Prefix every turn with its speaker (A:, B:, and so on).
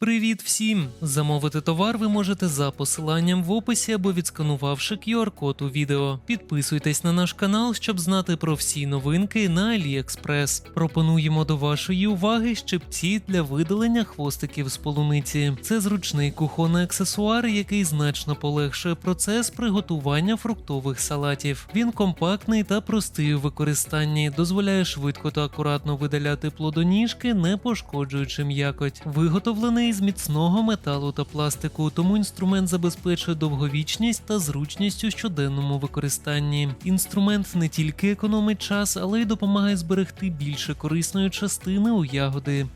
A: Привіт всім! Замовити товар ви можете за посиланням в описі або відсканувавши QR-код у відео. Підписуйтесь на наш канал, щоб знати про всі новинки на AliExpress. Пропонуємо до вашої уваги щипці для видалення хвостиків з полуниці. Це зручний кухонний аксесуар, який значно полегшує процес приготування фруктових салатів. Він компактний та простий у використанні, дозволяє швидко та акуратно видаляти плодоніжки, не пошкоджуючи м'якоть. Виготовлений з міцного металу та пластику, тому інструмент забезпечує довговічність та зручність у щоденному використанні. Інструмент не тільки економить час, але й допомагає зберегти більше корисної частини у ягоди.